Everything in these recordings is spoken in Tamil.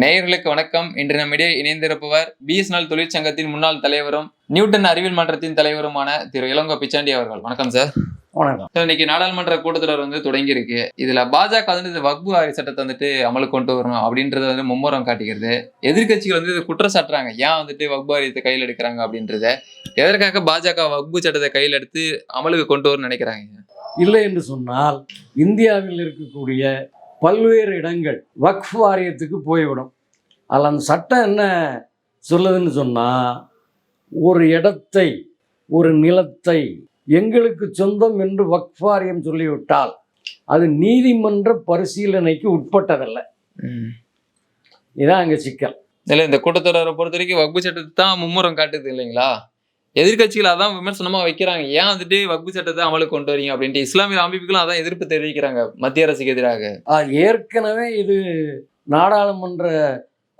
நேயர்களுக்கு வணக்கம். இன்று நம்மிடையே இணைந்திருப்பவர் பிஎஸ்என்எல் தொழிற்சங்கத்தின் முன்னாள் தலைவரும் நியூட்டன் அறிவியல் மன்றத்தின் தலைவருமான திரு இளங்கோ பிச்சாண்டி அவர்கள். வணக்கம் சார் வணக்கம். இன்னைக்கு நாடாளுமன்ற கூட்டத்தொடர் வந்து தொடங்கி இருக்கு இதுல பாஜக வந்து இந்த வக்பு வாரி சட்டத்தை வந்துட்டு அமலுக்கு கொண்டு வரணும் அப்படின்றத வந்து மும்முரம் காட்டுகிறது எதிர்க்கட்சிகள் வந்து இது குற்றம் சாட்டுறாங்க ஏன் வந்துட்டு வக்பு வாரியத்தை கையில் எடுக்கிறாங்க அப்படின்றத? எதற்காக பாஜக வக்பு சட்டத்தை கையில் எடுத்து அமலுக்கு கொண்டு வரணும்னு நினைக்கிறாங்க? இல்லை என்று சொன்னால் இந்தியாவில் இருக்கக்கூடிய பல்வேறு இடங்கள் வக்ஃப் வாரியத்துக்கு போய்விடும். அதில் அந்த சட்டம் என்ன சொல்லுதுன்னு சொன்னால் ஒரு இடத்தை ஒரு நிலத்தை எங்களுக்கு சொந்தம் என்று வக்ஃப் வாரியம் சொல்லிவிட்டால் அது நீதிமன்ற பரிசீலனைக்கு உட்பட்டதல்ல. இதான் அங்கே சிக்கல். இல்ல இந்த கூட்டத்தொடரை பொறுத்த வரைக்கும் வக்பு சட்டத்தை தான் மும்முரம் காட்டுது இல்லைங்களா? எதிர்க்கட்சிகள் அதான் விமர்சனமா வைக்கிறாங்க. ஏன் வந்துட்டு வக்பு சட்டத்தை அமலுக்கு கொண்டு வரீங்க அப்படின்ட்டு இஸ்லாமிய அமைப்புகளும் அதான் எதிர்ப்பு தெரிவிக்கிறாங்க மத்திய அரசுக்கு எதிராக. ஏற்கனவே இது நாடாளுமன்ற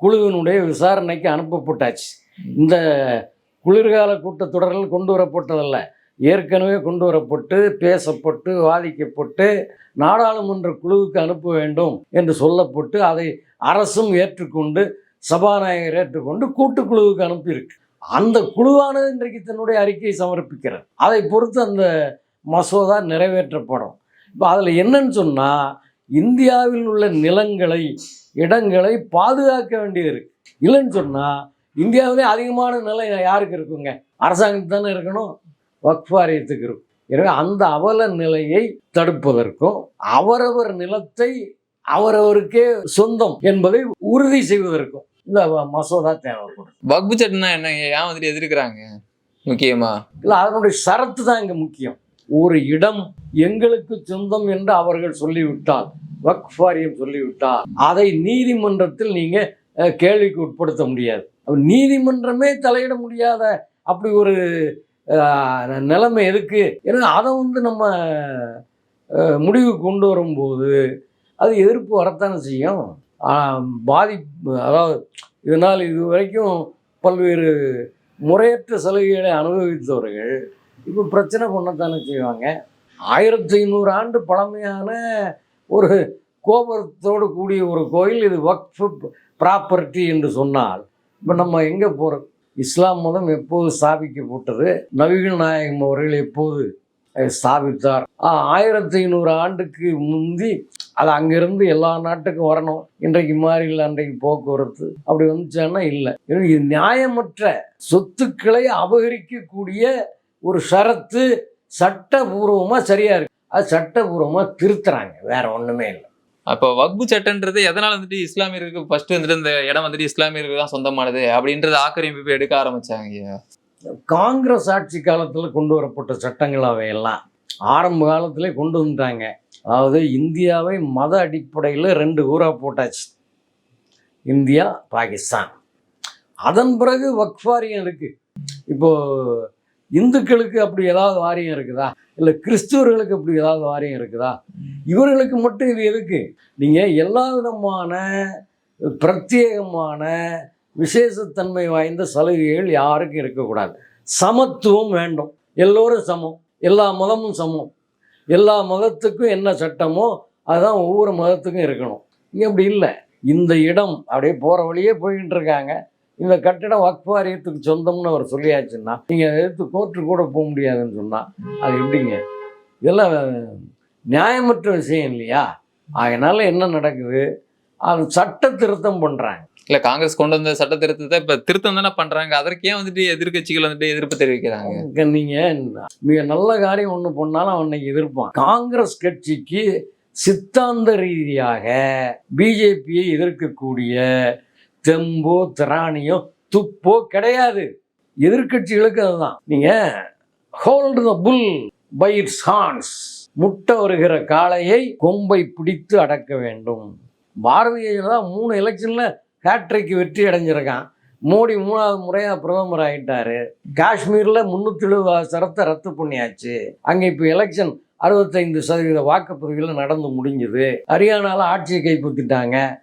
குழுவினுடைய விசாரணைக்கு அனுப்பப்பட்டாச்சு. இந்த குளிர்கால கூட்டத்தொடரில் கொண்டு வரப்பட்டதல்ல. ஏற்கனவே கொண்டு வரப்பட்டு பேசப்பட்டு வாதிக்கப்பட்டு நாடாளுமன்ற குழுவுக்கு அனுப்ப வேண்டும் என்று சொல்லப்பட்டு அதை அரசும் ஏற்றுக்கொண்டு சபாநாயகர் ஏற்றுக்கொண்டு கூட்டுக்குழுவுக்கு அனுப்பியிருக்கு. அந்த குழுவானது இன்றைக்கு தன்னுடைய அறிக்கையை சமர்ப்பிக்கிறது. அதை பொறுத்து அந்த மசோதா நிறைவேற்றப்படும். இப்போ அதில் என்னன்னு சொன்னால் இந்தியாவில் உள்ள நிலங்களை இடங்களை பாதுகாக்க வேண்டியது இருக்கு. இல்லைன்னு சொன்னால் இந்தியாவிலே அதிகமான நிலை யாருக்கு இருக்குங்க? அரசாங்கத்துக்கு தானே இருக்கணும். வக்ஃபாரியத்துக்கு இருக்கும். எனவே அந்த அவல நிலையை தடுப்பதற்கும் அவரவர் நிலத்தை அவரவருக்கே சொந்தம் என்பதை உறுதி செய்வதற்கும் இந்த மசோதா தேவைப்படும். வக்பு சட்டம்னா என்ன ஏன் வந்துட்டு எதிர்க்கிறாங்க முக்கியமா? இல்லை அதனுடைய சரத்து தான் இங்கே முக்கியம். ஒரு இடம் எங்களுக்கு சொந்தம் என்று அவர்கள் சொல்லிவிட்டால் வக்ஃப் வாரியம் சொல்லிவிட்டால் அதை நீதிமன்றத்தில் நீங்கள் கேள்விக்கு உட்படுத்த முடியாது. நீதிமன்றமே தலையிட முடியாத அப்படி ஒரு நிலைமை எதுக்கு ஏன்னா அதை வந்து நம்ம முடிவுக்கு கொண்டு வரும்போது அது எதிர்ப்பு வரத்தானே செய்யும்? பாதி பாதிப்பு அதாவது இதனால் இது வரைக்கும் பல்வேறு முறையற்ற சலுகைகளை அனுபவித்தவர்கள் இப்போ பிரச்சனை பண்ணத்தானே செய்வாங்க. ஆயிரத்தி ஐநூறு ஆண்டு பழமையான ஒரு கோபுரத்தோடு கூடிய ஒரு கோயில் இது வக்ஃப் ப்ராப்பர்ட்டி என்று சொன்னால் இப்போ நம்ம எங்கே போகிறோம்? இஸ்லாம் மதம் எப்போது ஸ்தாபிக்கப்பட்டது? நவீன நாயகம் அவர்கள் எப்போது ஸ்தாபித்தார்? ஆயிரத்தி ஐநூறு ஆண்டுக்கு முந்தி அது அங்கேருந்து எல்லா நாட்டுக்கும் வரணும். இன்றைக்கு மாதிரி இல்லை அன்றைக்கு போக்குவரத்து. அப்படி வந்துச்சான்னா இல்லை. இது நியாயமற்ற சொத்துக்களை அபகரிக்கக்கூடிய ஒரு ஷரத்து சட்டபூர்வமாக சரியா இருக்கு. அது சட்டபூர்வமாக திருத்துறாங்க. வேற ஒன்றுமே இல்லை. அப்போ வக்பு சட்டன்றது எதனால வந்துட்டு இஸ்லாமியருக்கு ஃபர்ஸ்ட் வந்துட்டு இந்த இடம் வந்துட்டு இஸ்லாமியருக்கு தான் சொந்தமானது? அப்படின்றது ஆக்கிரமிப்பு எடுக்க ஆரம்பிச்சாங்க ஐயா. காங்கிரஸ் ஆட்சி காலத்தில் கொண்டு வரப்பட்ட சட்டங்கள் அவையெல்லாம். ஆரம்ப காலத்திலே கொண்டு வந்துட்டாங்க. அதாவது இந்தியாவை மத அடிப்படையில் ரெண்டு ஊராக போட்டாச்சு. இந்தியா பாகிஸ்தான். அதன் பிறகு வக்ஃப் வாரியம் இப்போது இந்துக்களுக்கு அப்படி ஏதாவது வாரியம் இருக்குதா? இல்லை கிறிஸ்துவர்களுக்கு அப்படி ஏதாவது வாரியம் இருக்குதா? இவர்களுக்கு மட்டும் இது எதுக்கு? நீங்கள் எல்லா விதமான பிரத்யேகமான விசேஷத்தன்மை வாய்ந்த சலுகைகள் யாருக்கும் இருக்கக்கூடாது. சமத்துவம் வேண்டும். எல்லோரும் சமம். எல்லா மதமும் சமம். எல்லா மதத்துக்கும் என்ன சட்டமோ அதுதான் ஒவ்வொரு மதத்துக்கும் இருக்கணும். இங்கே அப்படி இல்லை. இந்த இடம் அப்படியே போகிற வழியே போய்கிட்டு இருக்காங்க. இந்த கட்டிடம் வக்ஃப் வாரியத்துக்கு சொந்தம்னு அவர் சொல்லியாச்சுன்னா நீங்கள் எடுத்து கோர்ட்டு கூட போக முடியாதுன்னு சொன்னால் அது எப்படிங்க? இதெல்லாம் நியாயமற்ற விஷயம் இல்லையா? அதனால் என்ன நடக்குது? அது சட்ட திருத்தம் பண்ணுறாங்க இல்ல காங்கிரஸ் கொண்டு வந்த சட்ட திருத்தத்தை இப்ப திருத்தம் தானே பண்றாங்க. அதற்கு ஏன் வந்துட்டு எதிர்கட்சிகள் வந்துட்டு எதிர்ப்பு தெரிவிக்கிறாங்க? நீங்க மிக நல்ல காரியம் ஒன்று பண்ணாலும் அவனை எதிர்ப்பான். காங்கிரஸ் கட்சிக்கு சித்தாந்த ரீதியாக பிஜேபியை எதிர்க்கக்கூடிய தெம்போ திராணியோ துப்போ கிடையாது. எதிர்க்கட்சிகளுக்கு அதுதான். நீங்க hold the bull by its horns முட்டை வருகிற காளையை கொம்பை பிடித்து அடக்க வேண்டும். பாரதிய ஜனதா மூணு எலெக்ஷன்ல ஹேட்ரிக் வெற்றி அடைஞ்சிருக்கான். மோடி மூணாவது முறையாக பிரதமர் ஆகிட்டாரு காஷ்மீரில் முந்நூற்றி எழுபது சரத்தை ரத்து பண்ணியாச்சு. அங்கே இப்போ எலெக்ஷன் அறுபத்தைந்து சதவீத வாக்குப்பதிவுகள் நடந்து முடிஞ்சுது. ஹரியானாவில் ஆட்சியை கைப்பற்றிட்டாங்க.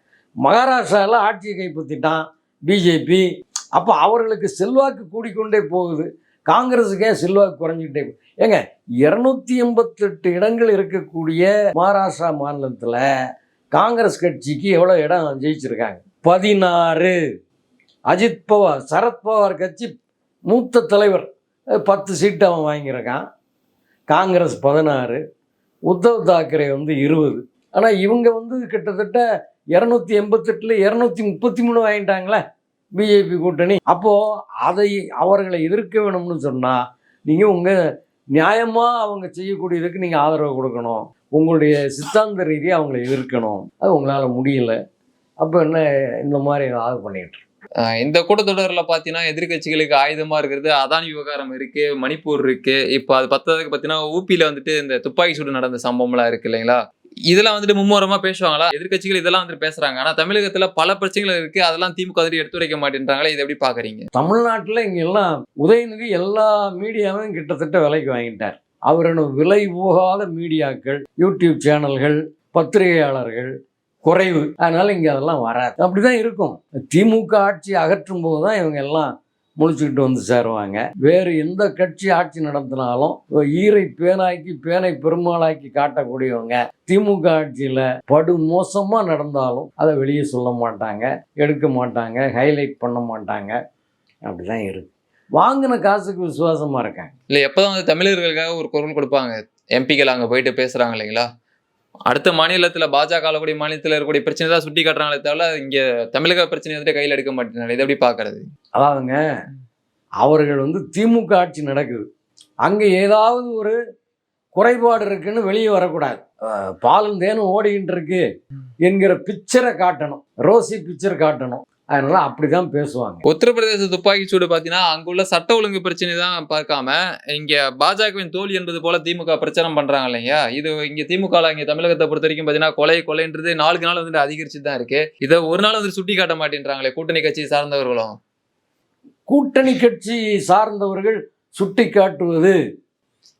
மகாராஷ்டிராவில் ஆட்சியை கைப்பற்றிட்டான் பிஜேபி. அப்போ அவர்களுக்கு செல்வாக்கு கூடிக்கொண்டே போகுது. காங்கிரஸுக்கு ஏன் செல்வாக்கு குறைஞ்சிக்கிட்டே போ- ஏங்க இரநூத்தி எண்பத்தெட்டு இடங்கள் இருக்கக்கூடிய மகாராஷ்டிரா மாநிலத்தில் காங்கிரஸ் கட்சிக்கு எவ்வளோ இடம் ஜெயிச்சிருக்காங்க? பதினாறு. அஜித் பவார் சரத்பவார் கட்சி மூத்த தலைவர். பத்து சீட்டு அவன் வாங்கியிருக்கான். காங்கிரஸ் பதினாறு உத்தவ் தாக்கரே வந்து இருபது. ஆனால் இவங்க வந்து கிட்டத்தட்ட இரநூத்தி எண்பத்தெட்டில் இரநூத்தி முப்பத்தி மூணு வாங்கிட்டாங்களே பிஜேபி கூட்டணி. அப்போது அதை அவர்களை எதிர்க்க வேணும்னு சொன்னால் நீங்கள் உங்கள் நியாயமாக அவங்க செய்யக்கூடியதுக்கு நீங்கள் ஆதரவு கொடுக்கணும். உங்களுடைய சித்தாந்த ரீதியாக அவங்களை எதிர்க்கணும். அது உங்களால் முடியல. அப்போ என்ன இந்த மாதிரி ஏதாவது பண்ணிட்டு இந்த கூட்டத்தொடர்ல பாத்தீங்கன்னா எதிர்க்கட்சிகளுக்கு ஆயுதமா இருக்கிறது அதானி விவகாரம் இருக்கு மணிப்பூர் இருக்கு. இப்போ அது பத்ததுக்கு பாத்தீங்கன்னா ஊபியில வந்துட்டு இந்த துப்பாக்கி சூடு நடந்த சம்பவம்லாம் இருக்கு இல்லைங்களா? இதெல்லாம் வந்துட்டு மும்முரமா பேசுவாங்களா? எதிர்க்கட்சிகள் இதெல்லாம் வந்துட்டு பேசுறாங்க. ஆனா தமிழகத்துல பல பிரச்சனைகள் இருக்கு. அதெல்லாம் திமுக வந்துட்டு எடுத்துரைக்க மாட்டேன்றாங்களே. இதை எப்படி பாக்குறீங்க? தமிழ்நாட்டில் இங்கே எல்லாம் உதயநிதி எல்லா மீடியாவும் கிட்டத்தட்ட விலைக்கு வாங்கிட்டார். அவரோட விலை போகாத மீடியாக்கள் யூடியூப் சேனல்கள் பத்திரிகையாளர்கள் குறைவு. அதனால இங்கே அதெல்லாம் வராது. அப்படிதான் இருக்கும். திமுக ஆட்சி அகற்றும் போது தான் இவங்க எல்லாம் முழிச்சுக்கிட்டு வந்து சேருவாங்க. வேறு எந்த கட்சி ஆட்சி நடத்தினாலும் ஈரை பேனாக்கி பேனை பெருமாளாக்கி காட்டக்கூடியவங்க திமுக ஆட்சியில் படு மோசமாக நடந்தாலும் அதை வெளியே சொல்ல மாட்டாங்க எடுக்க மாட்டாங்க ஹைலைட் பண்ண மாட்டாங்க. அப்படிதான் இருக்கு. வாங்கின காசுக்கு விசுவாசமாக இருக்காங்க. இல்லை எப்போ தான் வந்து தமிழர்களுக்காக ஒரு குரல் கொடுப்பாங்க. எம்பிக்கள் அங்கே போயிட்டு பேசுகிறாங்க இல்லைங்களா? அடுத்த மாநிலத்தில் பாஜக ஆளக்கூடிய மாநிலத்தில் இருக்கக்கூடிய பிரச்சனை தான் சுட்டி காட்டுறாங்களே தவிர இங்கே தமிழக பிரச்சனை வந்துட்டு கையில் எடுக்க மாட்டேங்கிறாங்க இதை எப்படி பார்க்கறது? அதாவதுங்க அவர்கள் வந்து திமுக ஆட்சி நடக்குது. அங்கே ஏதாவது ஒரு குறைபாடு இருக்குன்னு வெளியே வரக்கூடாது. பாலும் தேனும் ஓடிக்கிட்டு இருக்கு என்கிற பிக்சரை காட்டணும். ரோசி பிக்சர் காட்டணும். அதனால அப்படிதான் பேசுவாங்க. உத்தரப்பிரதேச துப்பாக்கி சூடு பாத்தீங்கன்னா அங்குள்ள சட்ட ஒழுங்கு பிரச்சனை தான் பார்க்காம இங்க பாஜகவின் தோல்வி என்பது போல திமுக பிரச்சாரம் பண்றாங்க இல்லையா? இது இங்க திமுக இங்க தமிழகத்தை பொறுத்த வரைக்கும் பாத்தீங்கன்னா கொலை கொலைன்றது நாளுக்கு நாள் வந்துட்டு அதிகரிச்சு தான் இருக்கு. இதை ஒரு நாள் வந்து சுட்டி காட்ட மாட்டேன்றாங்களே கூட்டணி கட்சி சார்ந்தவர்களும். கூட்டணி கட்சி சார்ந்தவர்கள் சுட்டி காட்டுவது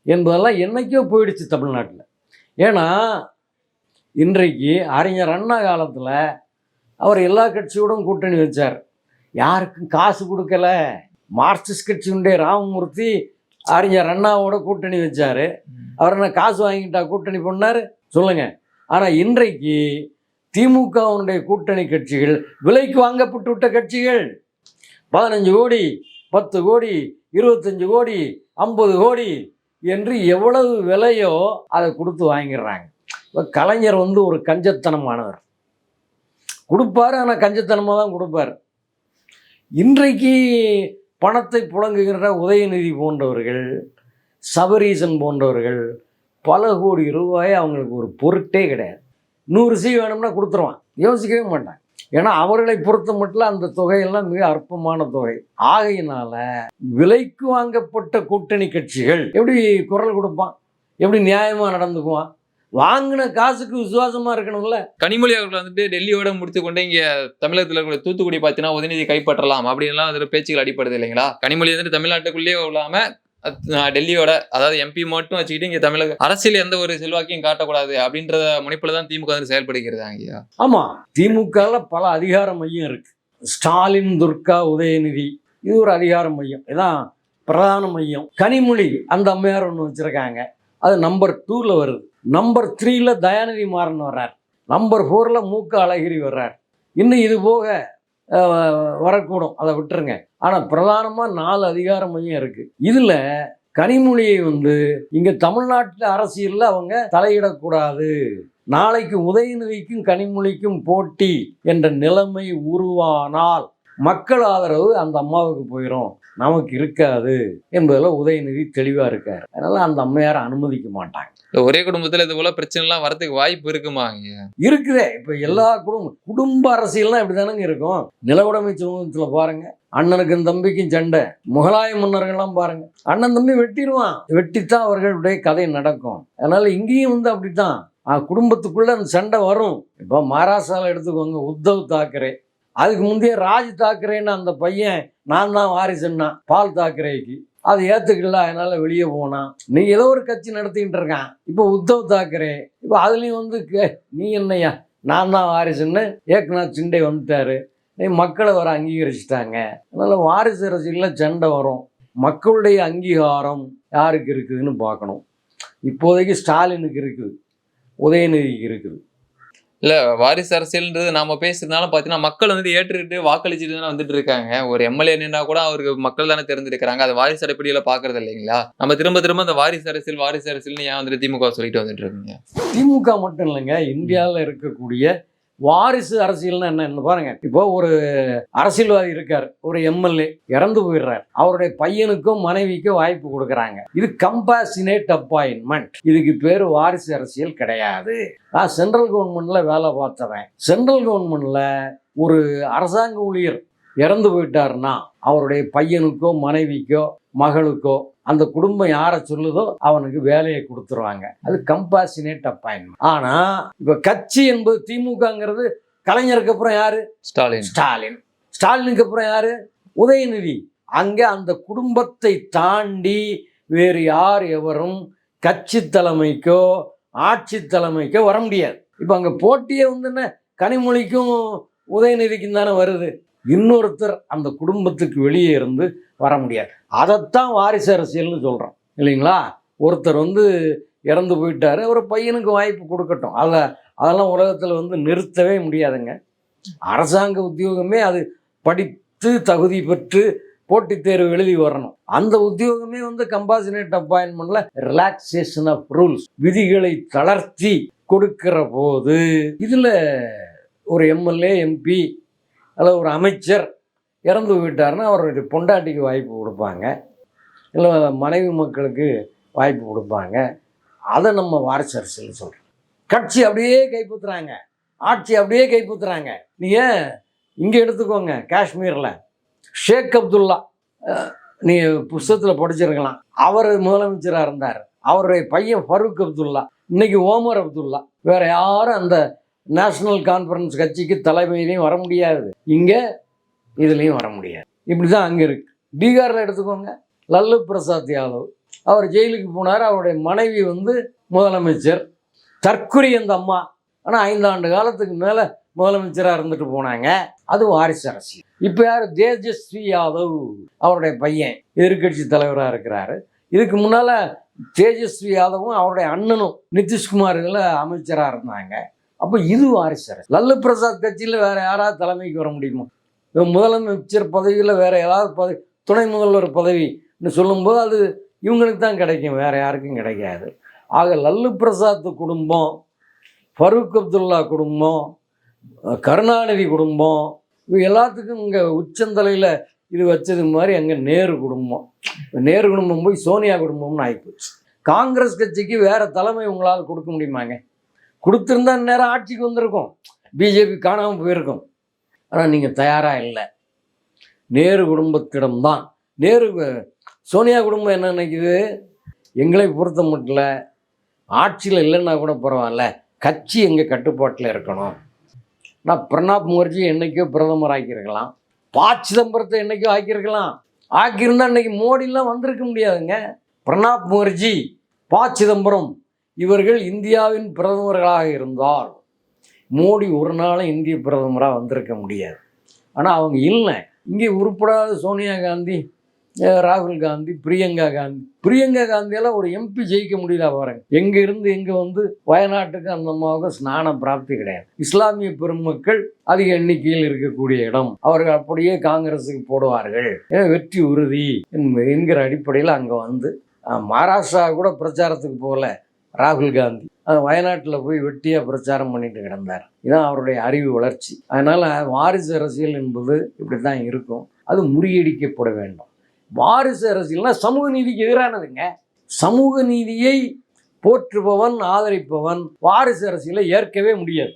என்பதெல்லாம் என்னைக்கோ போயிடுச்சு தமிழ்நாட்டில். ஏன்னா இன்றைக்கு அறிஞர் அண்ணா காலத்தில் அவர் எல்லா கட்சியோடும் கூட்டணி வச்சார். யாருக்கும் காசு கொடுக்கல. மார்க்சிஸ்ட் கட்சியுடைய ராமமூர்த்தி அறிஞர் அண்ணாவோட கூட்டணி வச்சார். அவர் என்ன காசு வாங்கிட்டா கூட்டணி பண்ணார்? சொல்லுங்க. ஆனால் இன்றைக்கு திமுகவுடைய கூட்டணி கட்சிகள் விலைக்கு வாங்கப்பட்டு விட்ட கட்சிகள் பதினஞ்சு கோடி பத்து கோடி இருபத்தஞ்சு கோடி ஐம்பது கோடி என்று எவ்வளவு விலையோ அதை கொடுத்து வாங்கிடுறாங்க. இப்போ கலைஞர் வந்து ஒரு கஞ்சத்தனமானவர். கொடுப்பாரு ஆனால் கஞ்சத்தனமாக தான் கொடுப்பார். இன்றைக்கு பணத்தை புழங்குகிற உதயநிதி போன்றவர்கள் சபரீசன் போன்றவர்கள் பல கோடி ரூபாயை அவங்களுக்கு ஒரு பொருட்டே கிடையாது. நூறு சி வேணும்னா கொடுத்துருவான். யோசிக்கவே மாட்டான் ஏன்னா அவர்களை பொறுத்த மட்டும் அந்த தொகையெல்லாம் மிக அற்பமான தொகை. ஆகையினால விலைக்கு வாங்கப்பட்ட கூட்டணி கட்சிகள் எப்படி குரல் கொடுப்பான்? எப்படி நியாயமாக நடந்துக்குவான்? வாங்கின காசுக்கு விசுவாசமா இருக்கணும்ல? கனிமொழி அவர்கள் வந்துட்டு டெல்லியோட முடித்து கொண்டு இங்க தமிழகத்துல இருக்கக்கூடிய தூத்துக்குடி பார்த்தீங்கன்னா உதயநிதி கைப்பற்றலாம். அப்படின்லாம் அதில் பேச்சுகள் அடிப்படுது இல்லைங்களா? கனிமொழி வந்துட்டு தமிழ்நாட்டுக்குள்ளேயே இல்லாம டெல்லியோட அதாவது எம்பி மட்டும் வச்சுக்கிட்டு இங்க தமிழக அரசியல் எந்த ஒரு செல்வாக்கையும் காட்டக்கூடாது அப்படின்ற முனைப்புல தான் திமுக வந்து செயல்படுகிறது ஐயா ஆமா. திமுகல பல அதிகார மையம் இருக்கு. ஸ்டாலின் துர்கா உதயநிதி இது ஒரு அதிகார மையம். இதான் பிரதான மையம். கனிமொழி அந்த அம்மையார் ஒன்று வச்சிருக்காங்க. அது நம்பர் டூவில் வருது. நம்பர் த்ரீல தயாநிதி மாறன் வர்றார். நம்பர் ஃபோரில் மூக்க அழகிரி வர்றார். இன்னும் இது போக வரக்கூடும். அதை விட்டுருங்க. ஆனால் பிரதானமாக நாலு அதிகார மையம் இருக்குது இதில் கனிமொழியை வந்து இங்கே தமிழ்நாட்டில் அரசியலில் அவங்க தலையிடக்கூடாது. நாளைக்கு உதயநிதிக்கும் கனிமொழிக்கும் போட்டி என்ற நிலைமை உருவானால் மக்கள் ஆதரவு அந்த அம்மாவுக்கு போயிடும் நமக்கு இருக்காது என்பதில் உதயநிதி தெளிவாக இருக்கார். அதனால அந்த அம்மையாரை அனுமதிக்க மாட்டாங்க. ஒரே குடும்பத்துல இது போல பிரச்சனை எல்லாம் வரதுக்கு வாய்ப்பு இருக்குமா இருக்குதே. இப்போ எல்லா குடும்பம் குடும்ப அரசியல்லாம் இப்படி தானங்க இருக்கும். நிலவுடைமை சமூகத்தில் பாருங்க. அண்ணனுக்கும் தம்பிக்கும் சண்டை. முகலாய மன்னர்கள்லாம் பாருங்க. அண்ணன் தம்பி வெட்டிடுவான். வெட்டித்தான் அவர்களுடைய கதை நடக்கும். அதனால இங்கேயும் வந்து அப்படித்தான். குடும்பத்துக்குள்ள அந்த சண்டை வரும். இப்போ மகாராஷ்டிராவில் எடுத்துக்கோங்க உத்தவ் தாக்கரே. அதுக்கு முந்தைய ராஜ் தாக்கரேன்னு அந்த பையன் நான் தான் வாரிசுன்னா பால் தாக்கரேக்கு. அது ஏற்றுக்கல அதனால் வெளியே போனான். நீ ஏதோ ஒரு கட்சி நடத்திக்கிட்டு இருக்கான். இப்போ உத்தவ் தாக்கரே இப்போ அதுலேயும் வந்து கே- நீ என்னய்யா? நான் தான் வாரிசுன்னு ஏக்நாத் சிண்டே வந்துட்டாரு. நீ மக்களை வர அங்கீகரிச்சிட்டாங்க. அதனால் வாரிசு அரசியலில் சண்டை வரும். மக்களுடைய அங்கீகாரம் யாருக்கு இருக்குதுன்னு பார்க்கணும். இப்போதைக்கு ஸ்டாலினுக்கு இருக்குது. உதயநிதிக்கு இருக்குது. இல்ல வாரிசு அரசியல்ன்றது நாம பேசுறதுனால பாத்தீங்கன்னா மக்கள் வந்து ஏற்றுக்கிட்டு வாக்களிச்சுட்டு தானே வந்துட்டு இருக்காங்க. ஒரு எம்எல்ஏ நின்னா கூட அவருக்கு மக்கள் தானே தெரிஞ்சிருக்கிறாங்க. அது வாரிசு அடிப்படையில பாக்குறது இல்லைங்களா? நம்ம திரும்ப திரும்ப அந்த வாரிசு அரசியல் வாரிசு அரசியல்னு ஏன் வந்துட்டு திமுக சொல்லிட்டு வந்துட்டு இருக்கீங்க? திமுக மட்டும் இல்லைங்க இந்தியாவில் இருக்கக்கூடிய வாரிசு அரசியல்னா என்ன? பாருங்க. இப்போ ஒரு அரசியல்வாதி இருக்கார். ஒரு எம்எல்ஏ இறந்து போயிடுறார். அவருடைய பையனுக்கும் மனைவிக்கும் வாய்ப்பு கொடுக்குறாங்க. இது கம்பாசினேட் அப்பாயின்மெண்ட் இதுக்கு பேர் வாரிசு அரசியல் கிடையாது. நான் சென்ட்ரல் கவர்மெண்ட்ல வேலை பார்த்தவன். சென்ட்ரல் கவர்மெண்ட்ல ஒரு அரசாங்க ஊழியர் இறந்து போயிட்டாருன்னா அவருடைய பையனுக்கோ மனைவிக்கோ மகளுக்கோ அந்த குடும்பம் யாரை சொல்லுதோ அவனுக்கு வேலையை கொடுத்துருவாங்க. அது கம்பாசினேட் அப்பாயின்மெண்ட் ஆனா இப்ப கட்சி என்பது திமுகங்கிறது கலைஞருக்கு அப்புறம் யாரு? ஸ்டாலின். ஸ்டாலின். ஸ்டாலினுக்கு அப்புறம் யாரு? உதயநிதி. அங்க அந்த குடும்பத்தை தாண்டி வேறு யார் எவரும் கட்சி தலைமைக்கோ ஆட்சி தலைமைக்கோ வர முடியாது. இப்போ அங்க போட்டியே வந்து என்ன? கனிமொழிக்கும் உதயநிதிக்கும் தானே வருது. இன்னொருத்தர் அந்த குடும்பத்துக்கு வெளியே இருந்து வர முடியாது. அதைத்தான் வாரிசு அரசியல்னு சொல்கிறோம் இல்லைங்களா? ஒருத்தர் வந்து இறந்து போயிட்டார். ஒரு பையனுக்கு வாய்ப்பு கொடுக்கட்டும். அதை அதெல்லாம் உலகத்தில் வந்து நிறுத்தவே முடியாதுங்க. அரசாங்க உத்தியோகமே அது படித்து தகுதி பெற்று போட்டித் தேர்வு எழுதி வரணும். அந்த உத்தியோகமே வந்து கம்பாசினேட் அப்பாயின்மெண்ட்ல ரிலாக்ஸேஷன் ஆஃப் ரூல்ஸ் விதிகளை தளர்த்தி கொடுக்கிற போது இதில் ஒரு எம்எல்ஏ எம்பி அல்லது ஒரு அமைச்சர் இறந்து போயிட்டாருன்னா அவருடைய பொண்டாட்டிக்கு வாய்ப்பு கொடுப்பாங்க. இல்லை மனைவி மக்களுக்கு வாய்ப்பு கொடுப்பாங்க. அதை நம்ம வாரிசு அரசியல் சொல்கிறோம் கட்சி அப்படியே கைப்பற்றுறாங்க. ஆட்சி அப்படியே கைப்பற்றுறாங்க. நீங்கள் இங்கே எடுத்துக்கோங்க காஷ்மீரில்? ஷேக் அப்துல்லா நீ புஸ்தகத்தில் படிச்சிருக்கலாம். அவர் முதலமைச்சராக இருந்தார். அவருடைய பையன் ஃபரூக் அப்துல்லா இன்னைக்கு ஓமர் அப்துல்லா. வேற யாரும் அந்த நேஷனல் கான்ஃபரன்ஸ் கட்சிக்கு தலைமையிலையும் வர முடியாது. இங்கே இதுலேயும் வர முடியாது. இப்படி தான் அங்கே இருக்கு. பீகாரில் எடுத்துக்கோங்க. லல்லு பிரசாத் யாதவ். அவர் ஜெயிலுக்கு போனார். அவருடைய மனைவி வந்து முதலமைச்சர். தற்குறி அந்த அம்மா. ஆனால் ஐந்தாண்டு காலத்துக்கு மேலே முதலமைச்சராக இருந்துட்டு போனாங்க. அது வாரிசு அரசியல். இப்போ யார்? தேஜஸ்வி யாதவ் அவருடைய பையன். எதிர்க்கட்சி தலைவராக இருக்கிறாரு. இதுக்கு முன்னால் தேஜஸ்வி யாதவும் அவருடைய அண்ணனும் நிதிஷ்குமார் இதில் அமைச்சராக இருந்தாங்க. அப்போ இது வாரிசு அரசு. லல்லு பிரசாத் கட்சியில் வேறு யாராவது தலைமைக்கு வர முடியுமா? இப்ப முதலமைச்சர் பதவியில் வேறு ஏதாவது பதவி துணை முதல்வர் பதவின்னு சொல்லும்போது அது இவங்களுக்கு தான் கிடைக்கும் வேறு யாருக்கும் கிடைக்காது. ஆக லல்லு பிரசாத் குடும்பம் ஃபரூக் அப்துல்லா குடும்பம் கருணாநிதி குடும்பம் இவங்க எல்லாத்துக்கும் இங்கே உச்சந்தலையில் இது வச்சது மாதிரி அங்கே நேரு குடும்பம். நேரு குடும்பம் போய் சோனியா குடும்பம்னு ஆகிப்போச்சு காங்கிரஸ் கட்சிக்கு வேறு தலைமை உங்களால் கொடுக்க முடியுமாங்க? கொடுத்துருந்தா நேரம் ஆட்சிக்கு வந்திருக்கும். பிஜேபி காணாமல் போயிருக்கும். ஆனால் நீங்கள் தயாராக இல்லை. நேரு குடும்பத்திடம்தான் நேரு சோனியா குடும்பம் என்ன நினைக்குது? எங்களை பொறுத்த மட்டும் ஆட்சியில் இல்லைன்னா கூட பரவாயில்ல. கட்சி எங்கள் கட்டுப்பாட்டில் இருக்கணும். நான் பிரணாப் முகர்ஜி என்னைக்கோ பிரதமர் ஆக்கியிருக்கலாம். பா சிதம்பரத்தை என்னைக்கோ ஆக்கியிருக்கலாம். ஆக்கியிருந்தா இன்றைக்கி மோடிலாம் வந்திருக்க முடியாதுங்க. பிரணாப் முகர்ஜி பா சிதம்பரம் இவர்கள் இந்தியாவின் பிரதமர்களாக இருந்தால் மோடி ஒரு நாளும் இந்திய பிரதமராக வந்திருக்க முடியாது. ஆனால் அவங்க இல்லை. இங்கே உருப்படாத சோனியா காந்தி ராகுல் காந்தி பிரியங்கா காந்தி. பிரியங்கா காந்தியெல்லாம் ஒரு எம்பி ஜெயிக்க முடியல பாருங்க. எங்கே இருந்து எங்க வந்து வயநாட்டுக்கு அந்த அம்மாவுக்கு ஸ்நான பிராப்தி கிடையாது. இஸ்லாமிய பெருமக்கள் அதிக எண்ணிக்கையில் இருக்கக்கூடிய இடம். அவர்கள் அப்படியே காங்கிரஸுக்கு போடுவார்கள். வெற்றி உறுதி என்கிற அடிப்படையில் அங்கே வந்து மகாராஷ்டிரா கூட பிரச்சாரத்துக்கு போகல. ராகுல் காந்தி. அது வயநாட்டில் போய் வெட்டியாக பிரச்சாரம் பண்ணிட்டு கிடந்தார். இதான் அவருடைய அறிவு வளர்ச்சி. அதனால் வாரிசு அரசியல் என்பது இப்படி தான் இருக்கும். அது முறியடிக்கப்பட வேண்டும். வாரிசு அரசியல்னால் சமூக நீதிக்கு எதிரானதுங்க. சமூக நீதியை போற்றுபவன் ஆதரிப்பவன் வாரிசு அரசியலை ஏற்கவே முடியாது.